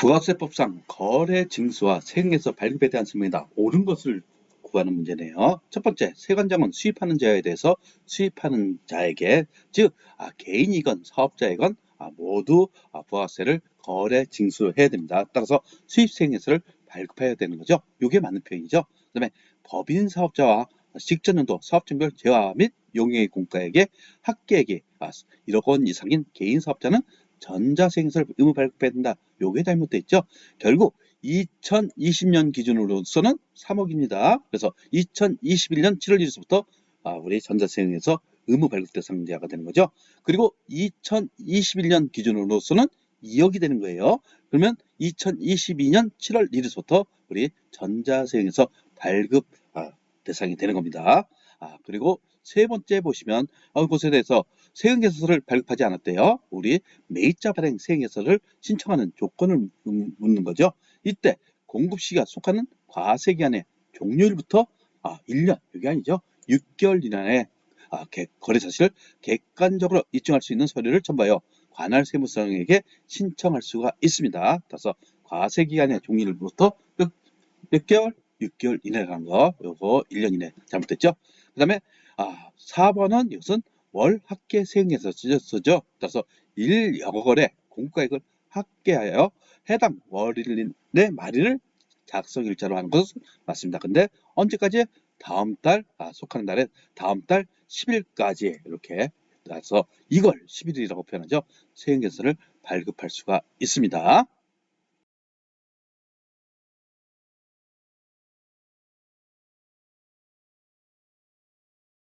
부가세법상 거래 징수와 세금에서 발급에 대한 설명이다. 옳은 것을 구하는 문제네요. 첫 번째, 세관장은 수입하는 자에 대해서 수입하는 자에게, 즉 아, 개인이건 사업자이건 아, 모두 아, 부가세를 거래 징수해야 됩니다. 따라서 수입세액에서를 발급해야 되는 거죠. 이게 맞는 표현이죠. 그 다음에 법인 사업자와 직전연도 사업종별 재화 및 용역의 합계액이 아, 1억 원 이상인 개인 사업자는 전자세액을 의무 발급해야 된다. 요게 잘못돼 있죠. 결국 2020년 기준으로서는 3억입니다. 그래서 2021년 7월 1일부터 아, 우리 전자세액에서 의무 발급 대상자가 되는 거죠. 그리고 2021년 기준으로서는 2억이 되는 거예요. 그러면 2022년 7월 1일부터 우리 전자세액에서 발급 아, 대상이 되는 겁니다. 아, 그리고 세 번째 보시면 어, 이것에 대해서 세금계서서를 발급하지 않았대요. 우리 매입자 발행 세금계서를 신청하는 조건을 묻- 묻는 거죠. 이때 공급시가 속하는 과세기간의 종료일부터 아, 1년, 이게 아니죠. 6개월 이내에 아, 개- 거래 사실을 객관적으로 입증할 수 있는 서류를 첨부하여 관할 세무서에게 신청할 수가 있습니다. 따라서 과세기간의 종료일부터 몇, 몇 개월? 6개월 이내라는 거, 요거 1년 이내 잘못됐죠? 그 다음에 아, 4번은 이것은 월 합계 세액에서 쓰죠. 따라서 1 영어거래 공가액을 합계하여 해당 월일의 말일을 작성 일자로 하는 것은 맞습니다. 근데 언제까지? 다음 달, 아, 속하는 날에 다음 달 10일까지 이렇게 따서 이걸 11일이라고 표현하죠. 세액계서를 발급할 수가 있습니다.